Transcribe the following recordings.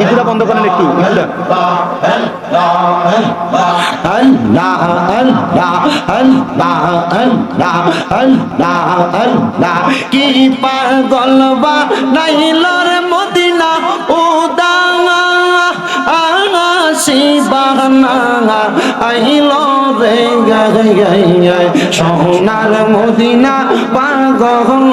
ইজুটা বন্ধ করেন একটু কি পাগল বা মদিনা উদা সোনার মদিনা পাগল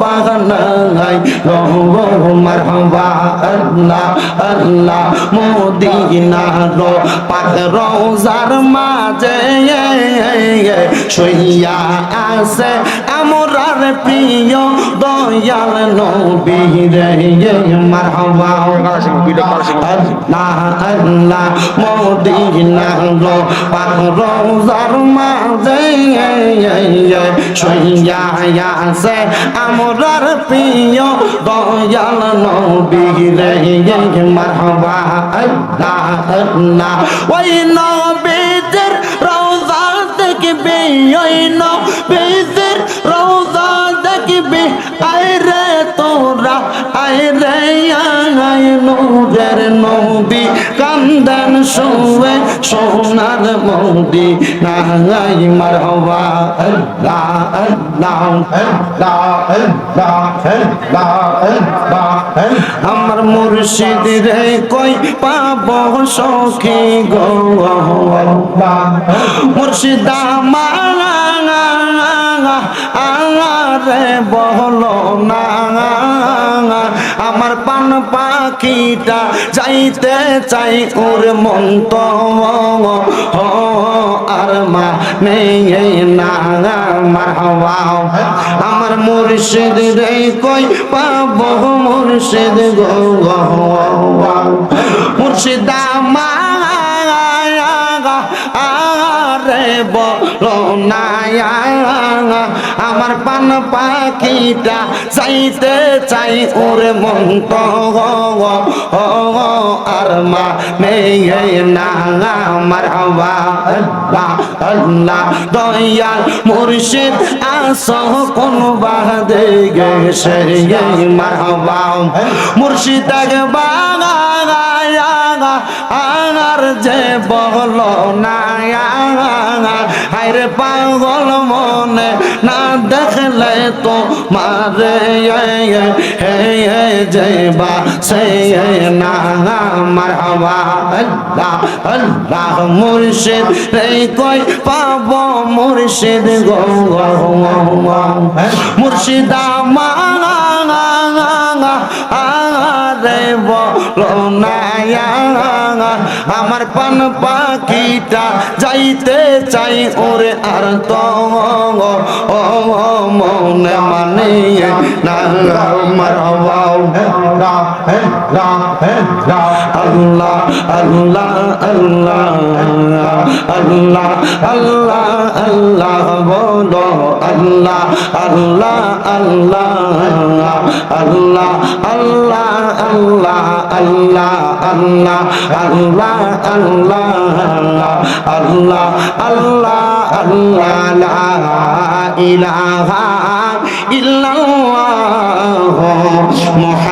বাগানাই রঙ্গ মারহাবা আল্লাহ আল্লাহ মদিনা রো পাক রোজার মাঝে সইয়া আছে আমরার প্রিয় দয়াল নবী রে মারহবা। আমরার প্রিয় দয়াল নবী রে মারহবা। ওই নবীদের রওজা দেখবে, ওই নবীদের দেখবে আয় রে তোরা, আয় রে আয় নূরের নবী। কান্দন শুয়ে সোনার মৌদি নাই মারহবা। আল্লাহ আল্লাহ আল্লাহ আল্লাহ। আল্লাহ আল্লাহ আমার মুর্শিদ রে কই পাব সখী গো? আল্লাহ মুর্শিদা মাঙা আরে বহলো না আমার পান পাখিটা যাইতে চাই ওর মন তো আর মা নেই না আমার মুর্শিদ রে কই পাব মুর্শিদ গো। মুর্শিদা মা আমার পান পাখিটা চাইতে চাই, ওরে মন তো আর মা নেই না, আমার হওয়া দয়াল মুর্শিদ, আস, কোন বাদে গেছে মার হওয়া। মুর্শিদ আঙার যে বল না হাইরে পাগল মনে না দেখলে তো মারে হে হে যেবা সে না মার আল্লাহ আল্লাহ, মুর্শিদ, রে কই পাব মুর্শিদ গো মুর্শিদা, মা আরে বলো না আমার পান পাখিটা যাইতে চাই ওরে আর তো মনে মানে না আমার আল্লাহ আল্লাহ আল্লাহ আল্লাহ আল্লাহ আল্লাহ বলো আল্লাহ আল্লাহ আল্লাহ আল্লাহ আল্লাহ আল্লাহ আল্লাহ আল্লাহ আল্লাহ আল্লাহ আল্লাহ আল্লাহ আল্লাহ লা